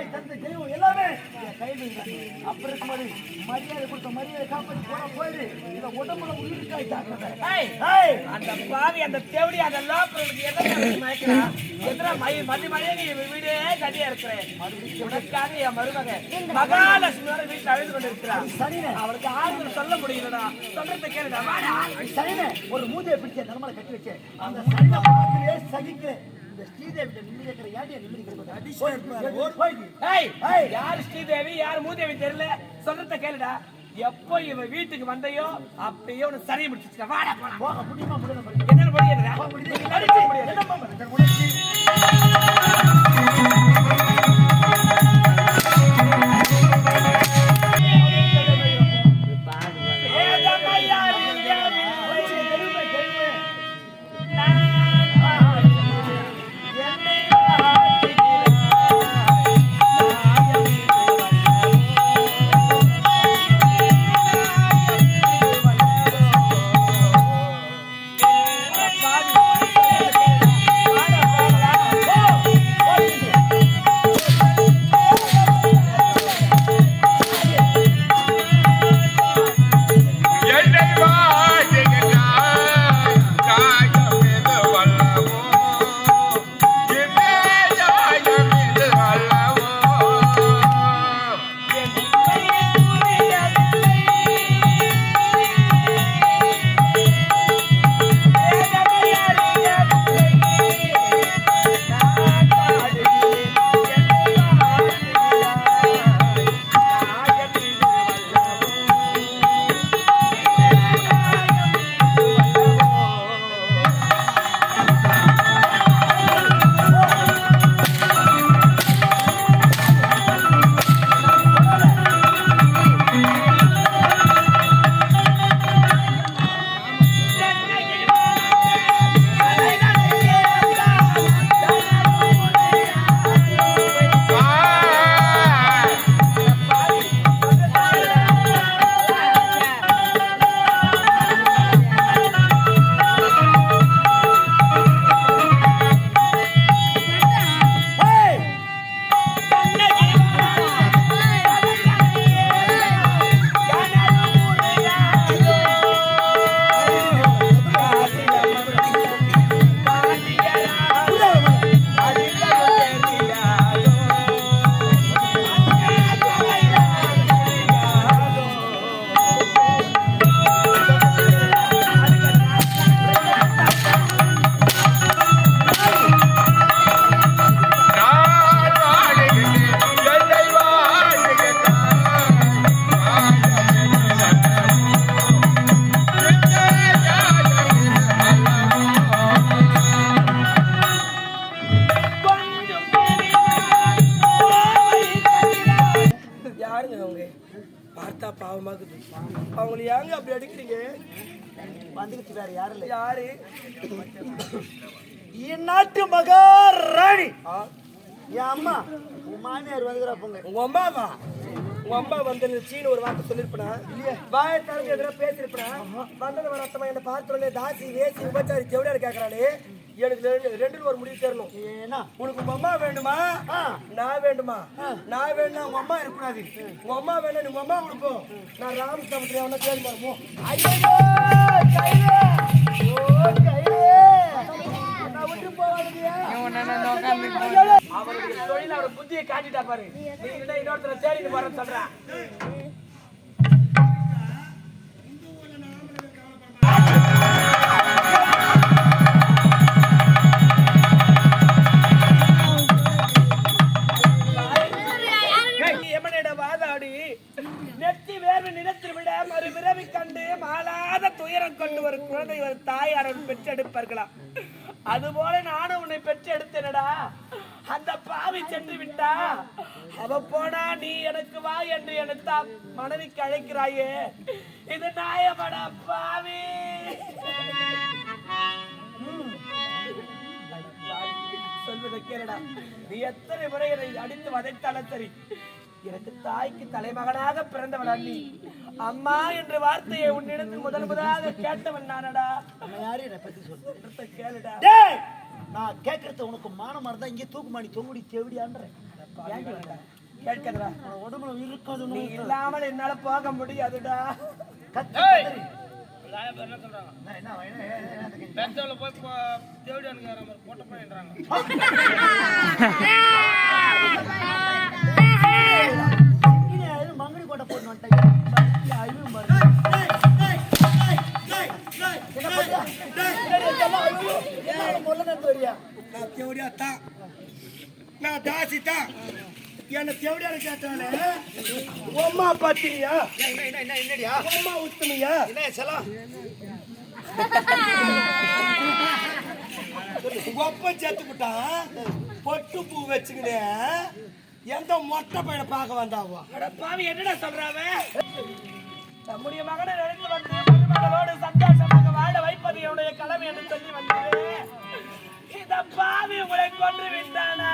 தாய் தந்தை தெய்வம் எல்லாமே. இருக்கு அப்புறம் இருக்கும்போது மரியாதை கொடுத்த மரியாதை காப்பாற்றி போனா போயிடு இந்த உடம்புல உயிர்க்காய் ஏய் அந்த பாவி அந்த தேவடி அதெல்லாம் அப்புறம் உனக்கு எதிர மயக்கிறான் எதிர மய மதி மழையே நீ வீடே கட்டியா இருக்கிறேன் உனக்காக என் மருமக மகாலட்சுமி வர வீட்டுல அழுது கொண்டு இருக்கிறான் அவளுக்கு ஆறுதல் சொல்ல முடியலடா. சொல்றத கேளுடா சரிண்ணே ஒரு மூதையை பிடிச்ச நிலமலை கட்டி வச்சேன். அந்த பார்க்கவே சகிக்கிறேன் இந்த ஸ்ரீதேவி நிம்மதி இருக்கிற நிம்மதி கிடைக்கும். யார் ஸ்ரீதேவி யார் மூதேவி தெரியல? சொல்றத கேளுடா. எப்போ இவ வீட்டுக்கு வந்தையோ அப்பயே உனக்கு சரி முடிச்சுக்க வாடா போலாம் போக முடியுமா முடியல என்ன முடியுது? அவங்க பார்த்தா பாவமாகுது அவங்களை ஏங்க அப்படி அடிக்கிறீங்க? வந்துகிட்டு வேற யாரும் இல்லை. யாரு? இந்நாட்டு மகாராணி. என் அம்மா. உன் மாமியார் வந்துக்கிறா பொங்க. உங்க அம்மாவா? உங்க அம்மா வந்து சீனு ஒரு வார்த்தை சொல்லிருப்பனா? வாய திறந்து எதிராக பேசிருப்பனா? வந்தது வரத்தமா என்ன பார்த்தோன்னே தாசி வேசி உபச்சாரி செவிடாரு கேட்கறாளே எனக்கு ரெண்டு- ரெண்டுல ஒரு முடிவு தரணும் ஏன்னா உனக்கு உங்க அம்மா வேண்டுமா? நான் வேண்டுமா? நான் வேணும்னா உங்க அம்மா இருக்கக்கூடாது. உங்க அம்மா வேணும் உங்க அம்மா கொடுப்போம் நான் ராமசாமத்துல அவனை தேடி பாருமோ ஐயோ அவருடைய தொழில் அவர் புத்தியை காட்டிட்டா பாரு. நீங்க இன்னொருத்தர தேடிட்டு போறேன்னு சொல்றேன். இருக்கலாம். அதுபோல நானும் உன்னை பெற்று எடுத்தேனடா அந்த பாவி சென்று விட்டா. அவ போனா நீ எனக்கு வா என்று எனக்கு மனைவிக்கு அழைக்கிறாயே. இது நியாயமடா பாவி. சொல்வதை கேளடா. நீ எத்தனை முறை என்னை அடித்து வதைத்தாலும் சரி. எனக்கு தாய்க்கு தலைமகனாக பிறந்தவன் நீ அம்மா என்ற வார்த்தையை உன்னிடத்தில் முதல் முதலாக கேட்டவன் நானடா. நம்ம யாரு என்னை பத்தி சொல்றதை? கேளுடா. டேய் நான் கேட்கறது உனக்கு மானமா இருந்தா இங்கே தூக்குமாடி தொங்குடி தேவடியான்றேன். கேட்கறா உடம்புல இருக்காது நீ இல்லாமல் என்னால போக முடியாதுடா. என்ன நான் தேவடியா தான் நான் தாசி தான் என்ன தேவடியால கேட்டாலே உம்மா பாத்தீங்க என்ன, என்ன, என்னடியா? உம்மா உத்துமியா என்ன செலம்? ஒப்ப சேர்த்து விட்டான் பொட்டு பூ வச்சுக்கினே எந்த மொட்டை பையனை பார்க்க வந்தாவோ அட பாவி என்னடா சொல்றாவ நம்முடைய மகனை எழுந்து வந்து என்னுடைய கடமை என்று சொல்லி வந்தது. இந்த பாவி உங்களை கொன்று விட்டானா?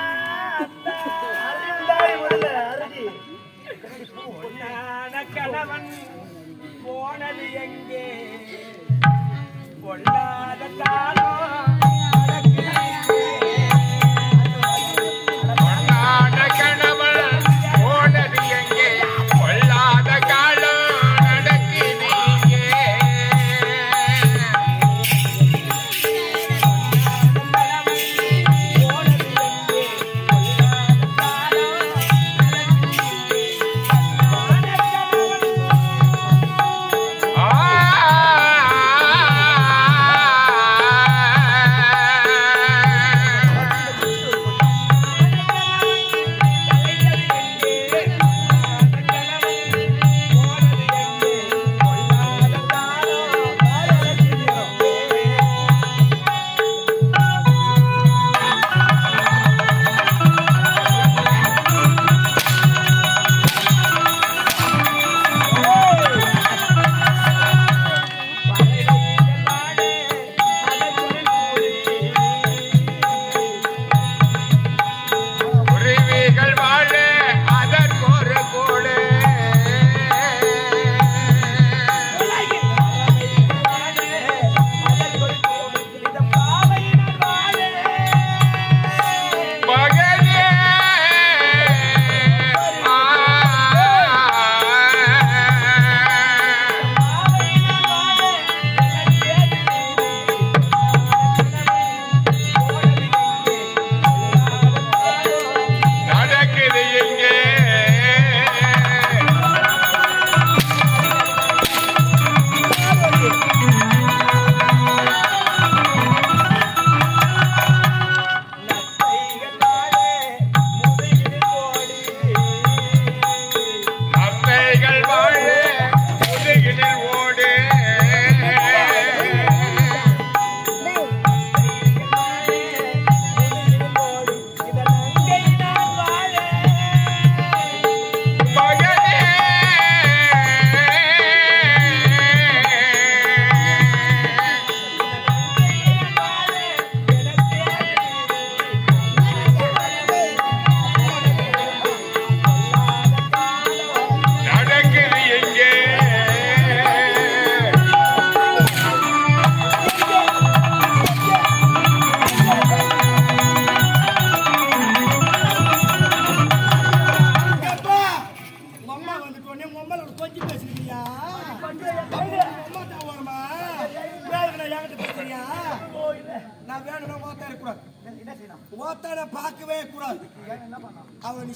அருந்தாய்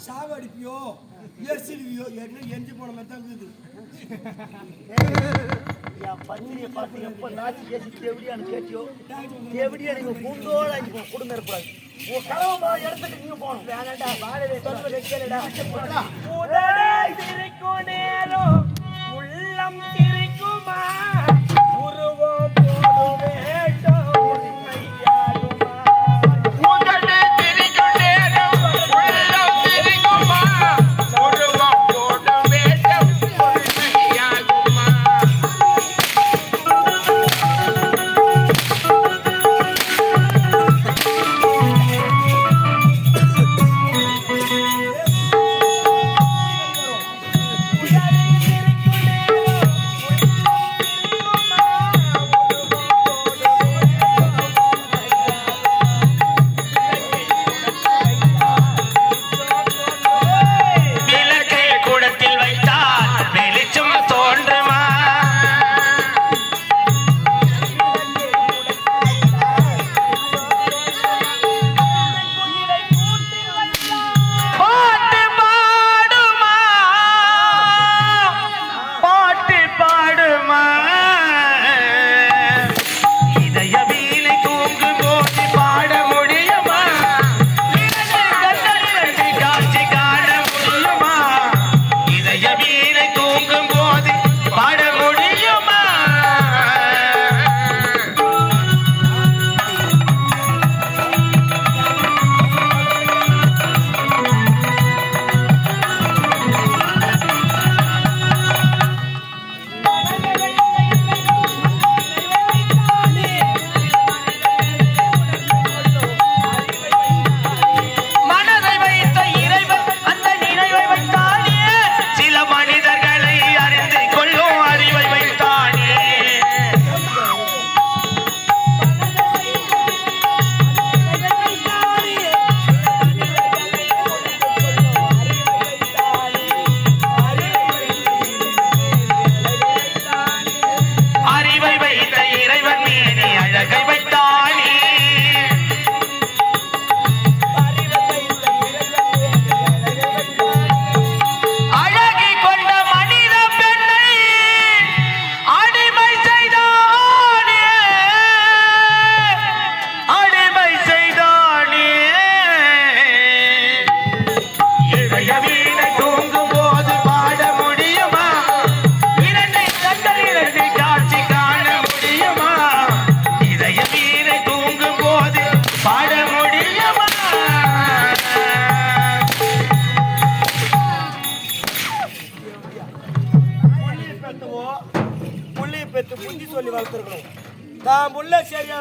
சாவு அடிப்பியோ எரிசிலுவியோ என்ன எஞ்சி போன மாதிரி தான் இருக்குது. என் பத்தினியை பார்த்து எப்ப நாச்சு பேசி தேவடியான்னு கேட்டியோ தேவடியா நீங்க குண்டோட அஞ்சு குடும்பம் இருக்கக்கூடாது உன் கனவு போற இடத்துக்கு நீங்க போகணும். வேணாண்டா வாழவே கேளுடா போடா. உதடை சிரிக்கும் நேரம் உள்ளம்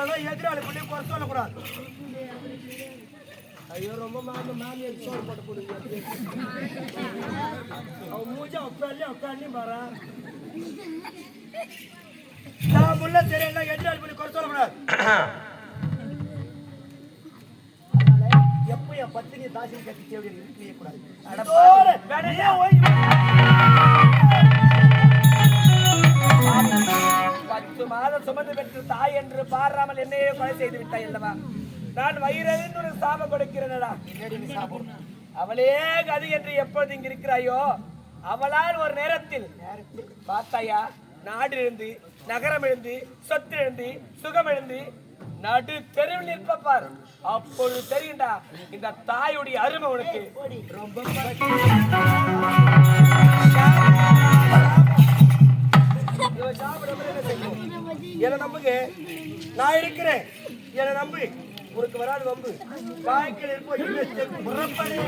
சரியான எதிராளி புள்ளி குறை சொல்லக்கூடாது. ஐயோ ரொம்ப மாமி மாமியார் சோறு போட்டு கொடுங்க? அவன் மூஞ்சி உட்காந்து உட்காந்து பாரா தான் புள்ள சரியான எதிராளி புள்ளி குறை சொல்லக்கூடாது. அதனால எப்ப என் பத்தினியை தாசில் கட்டி தேவடியா இருக்கவே பத்து மாதம் சுமந்து பெற்ற தாய் என்று பாராமல் என்னையே கொலை செய்து விட்டாய் அல்லவா? நான் வயிறறிந்து ஒரு சாபம் கொடுக்கிறேனடா. அவளே கதி என்று எப்பொழுது இங்கு இருக்கிறாயோ அவளால் ஒரு நேரத்தில் பார்த்தாயா நாடு எழுந்து நகரம் எழுந்து சொத்து எழுந்து சுகம் எழுந்து நடு தெருவில் நிற்பப்பார். அப்பொழுது தெரியுண்டா இந்த தாயுடைய அருமை உனக்கு ரொம்ப என்ன என்னை நம்புங்க. நான் இருக்கிறேன். என்ன நம்பு. உனக்கு வராது வம்பு. வாய்க்கில் இருப்போம் புறப்படு